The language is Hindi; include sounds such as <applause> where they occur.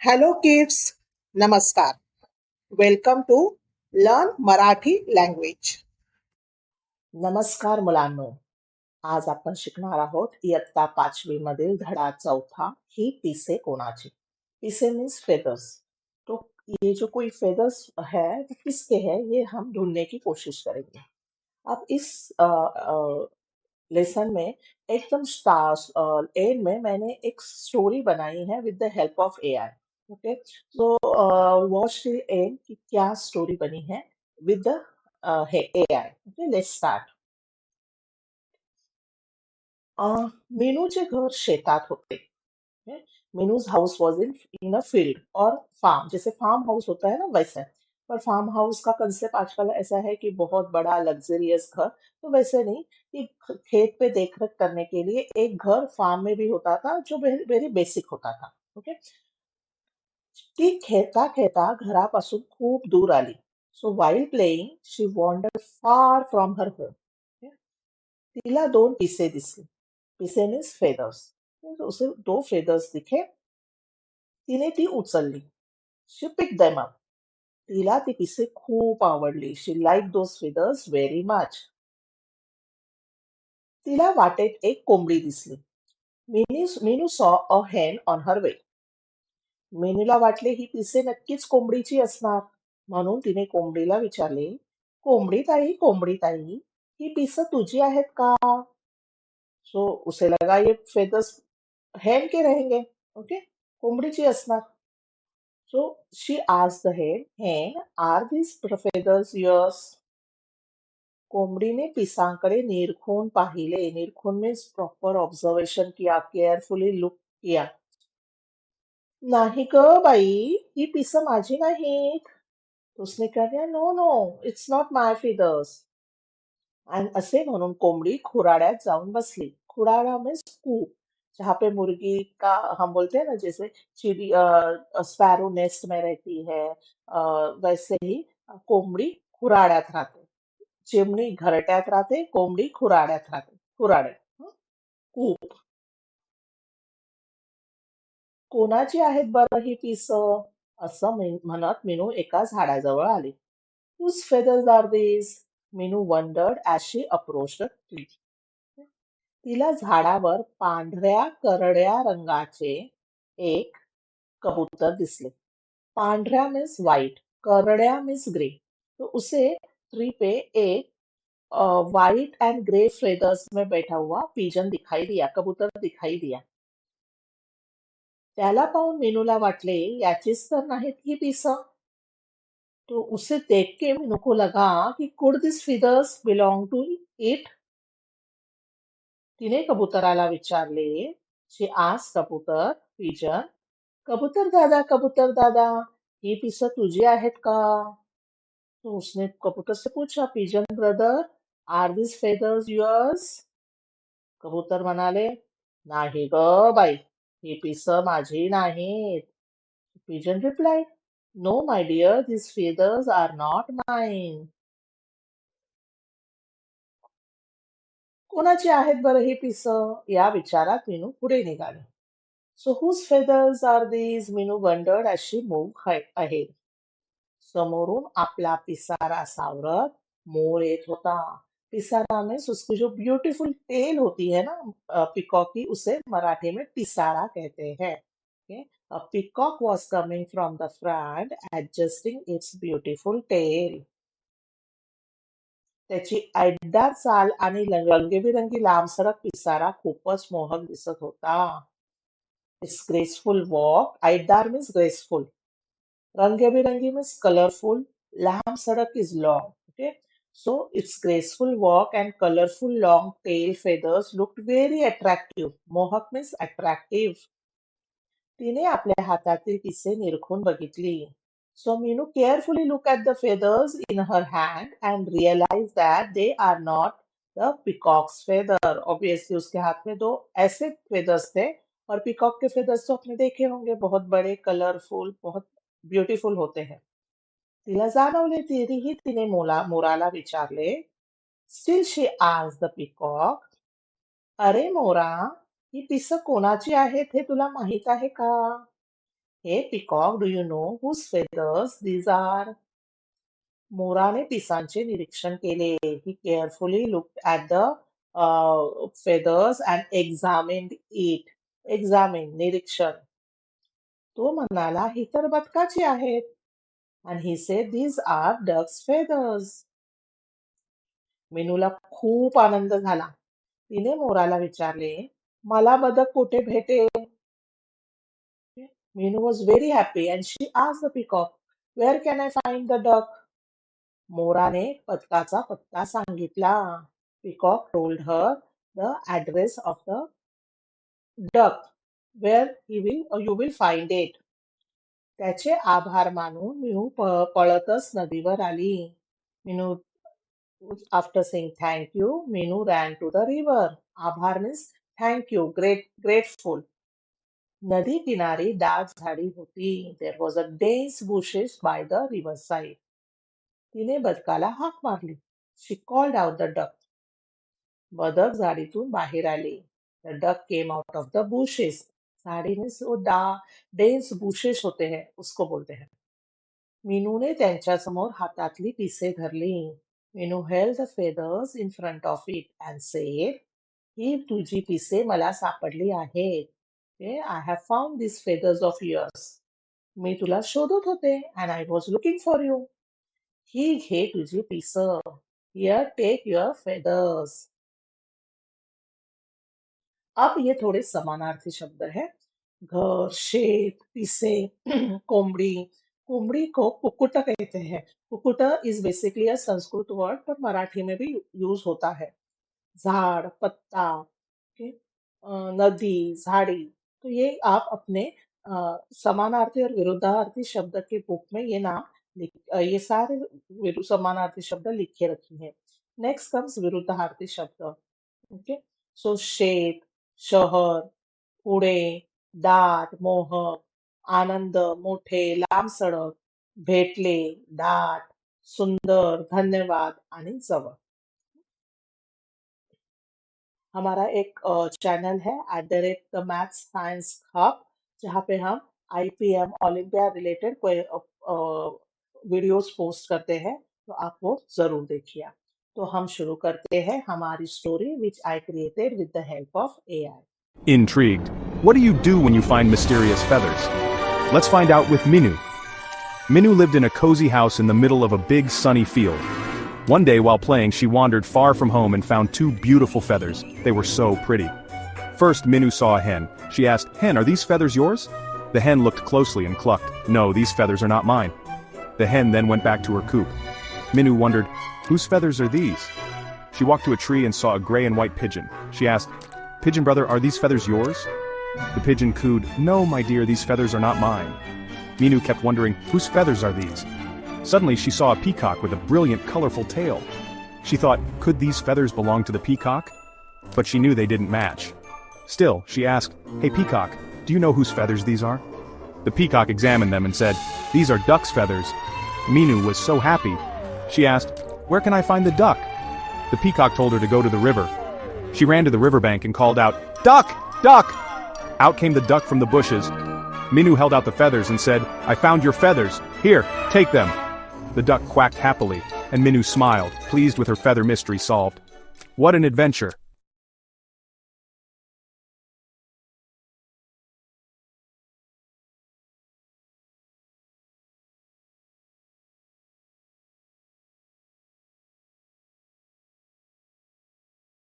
हॅलो किड्स नमस्कार welcome to learn Marathi language नमस्कार मुलांनो. आज आपण शिकणार आहोत इयत्ता पाचवी मधील धडा चौथा, ही पिसे कोणाची? पिसे मीन्स फेदर्स तो ये जो कोई फेदर्स है वो किसके है, ये हम ढूँढने की कोशिश करेंगे. अब इस लेसन में एकदम एंड में मैंने एक स्टोरी बनाई है with the help of AI okay so watch till end कि क्या स्टोरी बनी है with the AI okay let's start मीनूचे घर शेतात होते Meenu's house was in in a field और फार्म जैसे फार्म हाउस होता है ना, वैसे। पर फार्म हाउस का कंसेप्ट आजकल ऐसा है कि बहुत बड़ा लग्जरियस घर। तो वैसे नहीं कि खेत पे देखरेख करने के लिए एक घर फार्म में भी होता था, जो वेरी बेसिक होता था ओके ती खेळता खेळता घरापासून खूप दूर आली. So while playing she wander far from her home तिला दोन पिसे दिसले. पिसे मीन्स फेदर्स उसे दो फेदर्स दिखे. तिने ती उचलली. शी पिक देम अप तिला ती पिसे खूप आवडली. She like those feathers very much तिला वाटेत एक कोंबडी दिसली. मेनू मिनू सॉ अ हेन ऑन हर वे मेनूला वाटले ही पिसे नक्कीच कोंबडीची असणार. म्हणून तिने कोंबडीला विचारले कोंबडी ताई कोंबडी ताई ही पिस तुझी आहेत का? सो उसे लगा ये फेदर्स हेन के रहेंगे ओके कोंबडीची असणार. So she आज the hen Hen, are these feathers yes कोंबडीने पिसांकडे निरखून पाहिले. निरखून मीन्स प्रॉपर ऑब्झर्वेशन किया. केअरफुली लुक किया. नाही ग बाई ही पिस माझी नाहीत. उसने कह no no it's not my feathers आणि असे म्हणून कोंबडी खुराड्यात जाऊन बसली. खुराडा मीन्स कूप जहाँ पे मुर्गी का हम बोलते हैं ना जैसे चिड़ी स्पैरो नेस्ट में रहती है अ, वैसे ही कोंबडी खुराड्यात राहते चिमणी घरट्यात राहते कोंबडी खुराड्यात राहते खुराड्यात हं? कूप। कोणाची आहेत बरं ही पिस? असं मिन- म्हणत मिनू एका झाडाजवळ आली. Whose feathers are this Meenu wondered as she approach tree तिला झाडावर पांढऱ्या करड्या रंगाचे एक कबूतर दिसले. पांढऱ्या मीन्स व्हाइट करड्या मीन्स ग्रे. तो उसे ट्री पे एक व्हाइट एंड ग्रे फेदर्स में बैठा हुआ पिजन दिखाई दिया, कबूतर दिखाई दिया. त्याला पाहून मीनूला वाटले, याचीच तर नाहीत ही पिसं. तो उसे देख के मीनू को लगा कि could this feathers belong to it? तिने कबूतराला विचारले, शी आज कबूतर, पिजन? कबूतर दादा कबूतर दादा, ही पिसं तुझी आहेत का? तो उसने कबूतर से पूछा, pigeon brother, are this feathers yours? कबूतर म्हणाले, नाही ग बाई, ही पिसं माझी नाहीत. Pigeon reply no, my dear, this feathers are not mine कोणाची आहेत बरं ही पिसं? या विचारात मीनू पुढे निघाले. So whose feathers are these Meenu wondered as she move आहे समोरून आपला पिसारा सावरत मोर येत होता. पिसारा में उसकी जो ब्यूटीफुल टेल होती है ना पिकॉक उसे मराठी में पिसारा कहते हैं. Peacock was coming from the front, adjusting its beautiful tail. त्याची ऐटदार चाल आणि रंगीबेरंगी लांबसडक पिसारा खूपच मोहक दिसत होता. इट्स ग्रेसफुल वॉक ऐटदार मीन्स ग्रेसफुल रंगीबेरंगी मीन्स कलरफुल लांब सडक is long okay so it's graceful walk and colourful long tail feathers looked very attractive मोहक मीन्स अट्रॅक्टिव्ह तिने आपल्या हातातील पिसे निरखून बघितली. So Meenu carefully look at the feathers in her hand and realize that they are not the peacock's feather obviously उसके हाथ में दो ऐसे फेदर्स थे और पिकॉक के फेदर्स तो आपने देखे होंगे, बहुत बड़े कलरफुल बहुत ब्युटिफुल होते हैं। तिला जाणवले तिने मोला, मोराला विचारले स्टील शी आज द पिकॉक अरे मोरा ही पिसं कोणाची आहेत हे तुला माहित आहे का? हे peacock do you know whose feathers these are मोराने पिसांचे निरीक्षण केले he carefully looked at the feathers and examined it examine निरीक्षण तो म्हणाला ही तर बदकाची आहेत आणि he said these are duck's feathers मेनूला खूप आनंद झाला तिने मोराला विचारले मला बदक कुठे भेटेल Meenu was very happy and she आज the peacock where can I find the duck मोराने बदकाचा पत्ता सांगितला peacock told her the address of the duck where he will you will find it त्याचे आभार मानून मिनू प- पळतच नदीवर आली. Minu after saying thank you Minu ran to the river आभार means thank you great grateful नदी किनारी दाट झाडी होती. There was a dense bushes by the river side तिने बदकाला हाक मारली. She called out the duck बदक झाडीतून बाहेर आले. The duck came out of the bushes झाड़ी में वो डा डेन्स बुशेस होते हैं, उसको बोलते हैं. मीनूने त्यांच्यासमोर हातातली पिसे धरली. Meenu held the feathers in front of it and said ही, तुझी पिसे मला सापडली आहेत. I have found this feathers of yours मी तुला शोधत होते and I was looking for you ही घे तुझी पिस हियर टेक युअर फेदर्स अब ये थोड़े समानार्थी शब्द है। घर, शेत, पिसे, <clears throat> कोंबड़ी। कोंबड़ी को कुकुट कहते हैं। कुकुट is basically a Sanskrit word पर मराठी में भी यूज़ होता है। झाड़, पत्ता नदी, झाड़ी। तो ये आप अपने समानार्थी और विरुद्धार्थी शब्द के बुक में ये नाम ये सारे समानार्थी शब्द लिखे रखी है। नेक्स्ट कम्स विरुद्धार्थी शब्द ओके सो शेत शहर पुणे दाट मोहक आनंद, मोठे, लांब सडक, भेटले, दाट, सुंदर, धन्यवाद आणि जवळ। हमारा एक चैनल है at the rate the math science hub जहाँ पे हम आईपीएम ओलंपिया रिलेटेड कोई वीडियोस पोस्ट करते हैं तो आप वो ज़रूर देखिए तो हम शुरू करते हैं हमारी story which I created with the help of AI Intrigued, what do you do when you find mysterious feathers? Let's find out with Minu. Minu lived in a cozy house in the middle of a big sunny field. One day while playing she wandered far from home and found two beautiful feathers. They were so pretty. First Minu saw a hen. She asked, Hen, are these feathers yours? The hen looked closely and clucked, No, these feathers are not mine. The hen then went back to her coop. Minu wondered, Whose feathers are these? She walked to a tree and saw a gray and white pigeon. She asked, Pigeon brother, are these feathers yours? The pigeon cooed, No, my dear, these feathers are not mine. Minu kept wondering, Whose feathers are these? Suddenly she saw a peacock with a brilliant, colorful tail. She thought, Could these feathers belong to the peacock? But she knew they didn't match. Still, she asked, Hey peacock, do you know whose feathers these are? The peacock examined them and said, These are duck's feathers. Minu was so happy. She asked, Where can I find the duck? The peacock told her to go to the river. She ran to the riverbank and called out, Duck! Duck! Out came the duck from the bushes. Minu held out the feathers and said, I found your feathers. Here, take them. The duck quacked happily, and Minu smiled, pleased with her feather mystery solved. What an adventure!